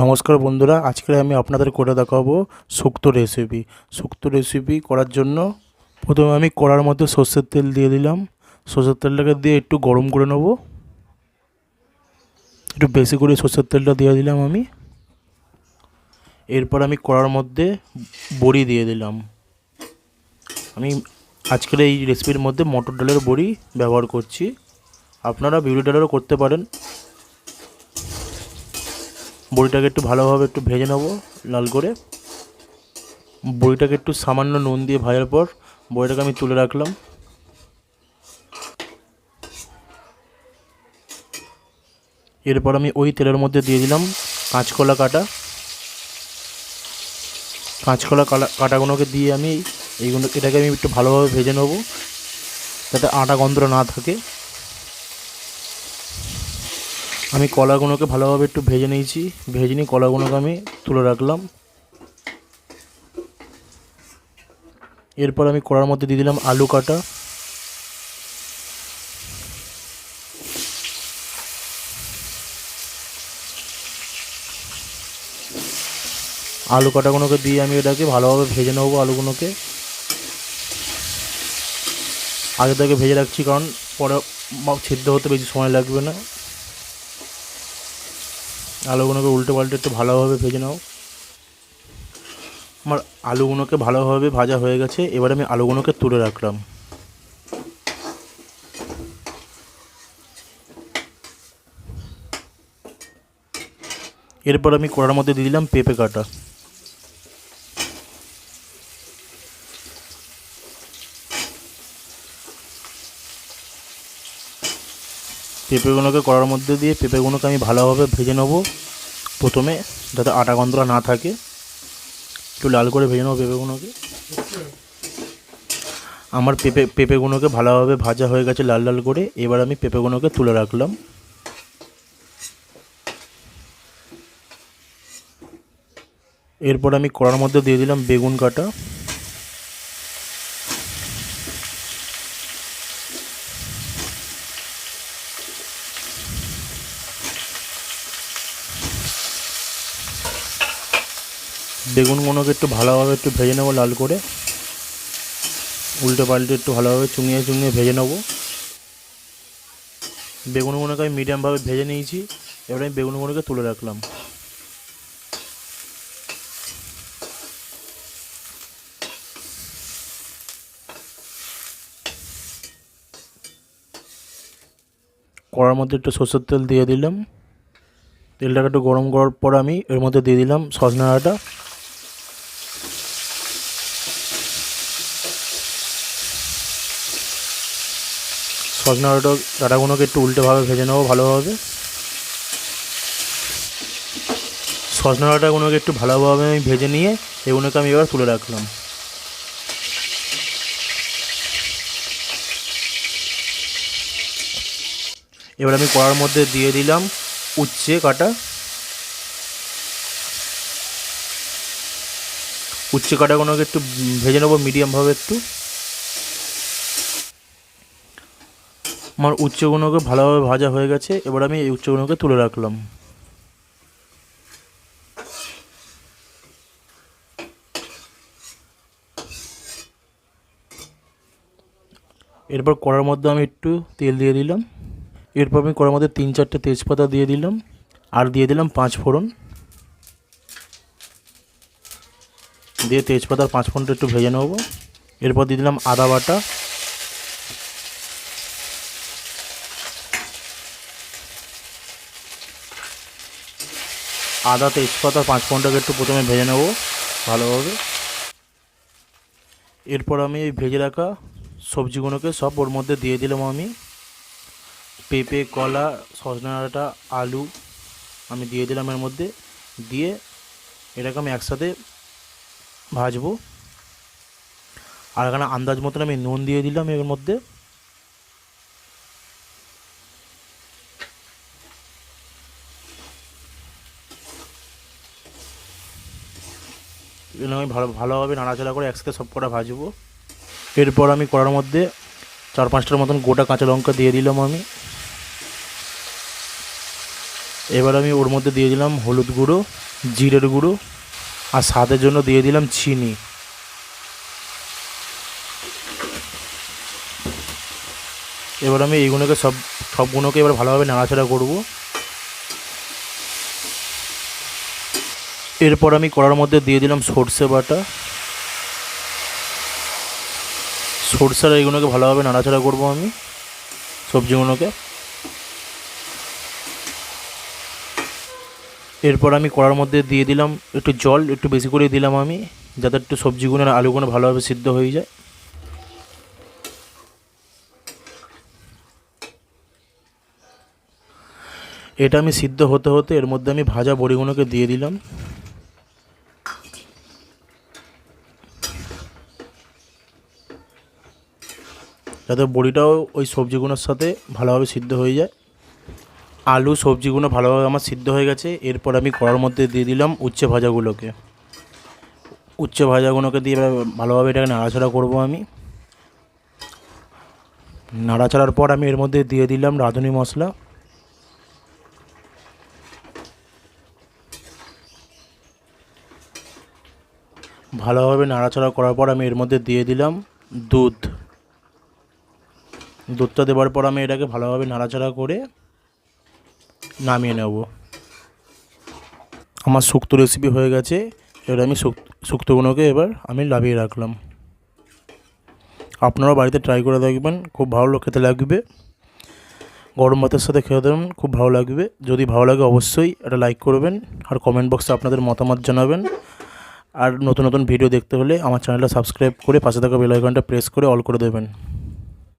নমস্কার বন্ধুরা, আজকে আমি আপনাদের করে দেখাবো শুক্তো রেসিপি শুক্তো রেসিপি করার জন্য প্রথমে আমি কড়ার মধ্যে সর্ষের তেল দিয়ে দিলাম। সর্ষের তেলটাকে দিয়ে একটু গরম করে নেব। একটু বেশি করে সর্ষের তেলটা দিয়ে দিলাম আমি। এরপর আমি কড়ার মধ্যে বড়ি দিয়ে দিলাম। আমি আজকের এই রেসিপির মধ্যে মটর ডালের বড়ি ব্যবহার করছি। আপনারা বিউলি ডালেরও করতে পারেন। বড়িটাকে একটু ভালোভাবে একটু ভেজে নেব লাল করে। বড়িটাকে একটু সামান্য নুন দিয়ে ভাজার পর বড়িটাকে আমি তুলে রাখলাম। এরপর আমি ওই তেলের মধ্যে দিয়ে দিলাম কাঁচকলা কাটা। কাঁচকলা কালা কাটাগুলোকে দিয়ে আমি এইগুলো এটাকে আমি একটু ভালোভাবে ভেজে নেব, যাতে আটা গন্ধটা না থাকে। আমি কলাগুলোকে ভালোভাবে একটু ভেজে নিয়েছি। ভেজে নিয়ে কলাগুলোকে আমি তুলে রাখলাম। এরপর আমি কড়ার মধ্যে দিয়ে দিলাম আলু কাটা। আলু কাটাগুলোকে দিয়ে আমি এটাকে ভালোভাবে ভেজে নেব আলুগুলোকে আগে থেকে ভেজে রাখছি কারণ পরে সিদ্ধ হতে বেশি সময় লাগবে না। আলুগুলোকে উল্টে পাল্টে একটু ভালোভাবে ভেজে নাও। আমার আলুগুলোকে ভালোভাবে ভাজা হয়ে গেছে, এবার আমি আলুগুলোকে তুলে রাখলাম। এরপর আমি কড়ার মধ্যে দিয়ে দিলাম পেঁপে কাটা। পেঁপেগুলোকে কড়ার মধ্যে দিয়ে পেঁপেগুলোকে আমি ভালোভাবে ভেজে নেব। প্রথমে যাতে আটা গন্ধটা না থাকে, একটু লাল করে ভেজে নেব পেঁপেগুলোকে। আমার পেঁপে, পেঁপেগুলোকে ভালোভাবে ভাজা হয়ে গেছে লাল লাল করে, এবার আমি পেঁপেগুলোকে তুলে রাখলাম। এরপর আমি কড়ার মধ্যে দিয়ে দিলাম বেগুন কাটা। বেগুনগুলোকে একটু ভালোভাবে একটু ভেজে নেব লাল করে। উল্টে পাল্টে একটু ভালোভাবে চুঙিয়ে চুঙিয়ে ভেজে নেব। বেগুনগুলোকে আমি মিডিয়ামভাবে ভেজে নিয়েছি। এবার আমি বেগুনগুলোকে তুলে রাখলাম। কড়ার মধ্যে একটু সর্ষের তেল দিয়ে দিলাম। তেলটাকে একটু গরম করার পর আমি এর মধ্যে দিয়ে দিলাম সজনা ডাঁটা সজনা ডাঁটা ডাঁটাগুলোকে একটু উল্টেভাবে ভেজে নেব, ভালোভাবে। সজনা ডাঁটাগুলোকে একটু ভালোভাবে আমি ভেজে নিয়ে এগুলোকে আমি এবার তুলে রাখলাম। এবার আমি কড়ার মধ্যে দিয়ে দিলাম উচ্ছে কাটা। উচ্ছে কাটাগুলোকে একটু ভেজে নেব মিডিয়ামভাবে একটু। আমার উচ্চগুলোকে ভালোভাবে ভাজা হয়ে গেছে, এবার আমি এই উচ্চগুলোকে তুলে রাখলাম। এরপর কড়ার মধ্যে আমি একটু তেল দিয়ে দিলাম। এরপর আমি কড়ার মধ্যে তিন চারটে তেজপাতা দিয়ে দিলাম, আর দিয়ে দিলাম পাঁচ ফোড়ন। দিয়ে তেজপাতার পাঁচ ফোড়নটা একটু ভেজে নেব। এরপর দিয়ে দিলাম আদা বাটা আদা তেজপাতা পাঁচ ফোড়নটাকে একটু প্রথমে ভেজে নেব ভালোভাবে। এরপর আমি এই ভেজে রাখা সবজিগুলোকে সব ওর মধ্যে দিয়ে দিলাম আমি। পেঁপে, কলা, সজনা ডাঁটা আলু আমি দিয়ে দিলাম এর মধ্যে। দিয়ে এটাকে আমি একসাথে ভাজবো। আর এখানে আন্দাজ মতন আমি নুন দিয়ে দিলাম এর মধ্যে। এগুলো আমি ভালো, ভালোভাবে নাড়াচাড়া করে একসাথে সব কটা ভাজবো। এরপর আমি কড়ার মধ্যে চার পাঁচটার মতন গোটা কাঁচা লঙ্কা দিয়ে দিলাম আমি। এবার আমি ওর মধ্যে দিয়ে দিলাম হলুদ গুঁড়ো, জিরের গুঁড়ো, আর স্বাদের জন্য দিয়ে দিলাম চিনি। এবার আমি এইগুলোকে সব, সবগুলোকে এবার ভালোভাবে নাড়াচাড়া করব। এরপর আমি কড়ার মধ্যে দিয়ে দিলাম সর্ষে বাটা। সরষের এইগুলোকে ভালোভাবে নাড়াচাড়া করব আমি, সবজিগুলোকে। এরপর আমি কড়ার মধ্যে দিয়ে দিলাম একটু জল, একটু বেশি করে দিলাম আমি, যাতে একটু সবজিগুলো আর আলুগুলো ভালোভাবে সিদ্ধ হয়ে যায়। এটা আমি সিদ্ধ হতে হতে এর মধ্যে আমি ভাজা বড়িগুলোকে দিয়ে দিলাম। যাতে বড়িটাও ওই সবজিগুলোর সাথে ভালোভাবে সিদ্ধ হয়ে যায়। আলু সবজিগুলো ভালোভাবে আমার সিদ্ধ হয়ে গেছে। এরপর আমি কড়ার মধ্যে দিয়ে দিলাম উচ্ছে ভাজাগুলোকে। উচ্ছে ভাজাগুলোকে দিয়ে ভালোভাবে এটাকে নাড়াচাড়া করব আমি। নাড়াচাড়ার পর আমি এর মধ্যে দিয়ে দিলাম রাঁধুনি মশলা। ভালোভাবে নাড়াচাড়া করার পর আমি এর মধ্যে দিয়ে দিলাম দুধ। দুধটা দেওয়ার পর আমি এটাকে ভালোভাবে নাড়াচাড়া করে নামিয়ে নেব। আমার শুক্তো রেসিপি হয়ে গেছে। এবার আমি শুক শুক্তোগুলোকে এবার আমি লাভিয়ে রাখলাম। আপনারাও বাড়িতে ট্রাই করে দেখবেন, খুব ভালো খেতে লাগবে। গরম ভাতের সাথে খেয়ে দেবেন খুব ভালো লাগবে। যদি ভালো লাগে অবশ্যই এটা লাইক করবেন আর কমেন্ট বক্সে আপনাদের মতামত জানাবেন। আর নতুন নতুন ভিডিও দেখতে হলে আমার চ্যানেলটা সাবস্ক্রাইব করে পাশে থাকা বেল আইকনটা প্রেস করে অল করে দেবেন।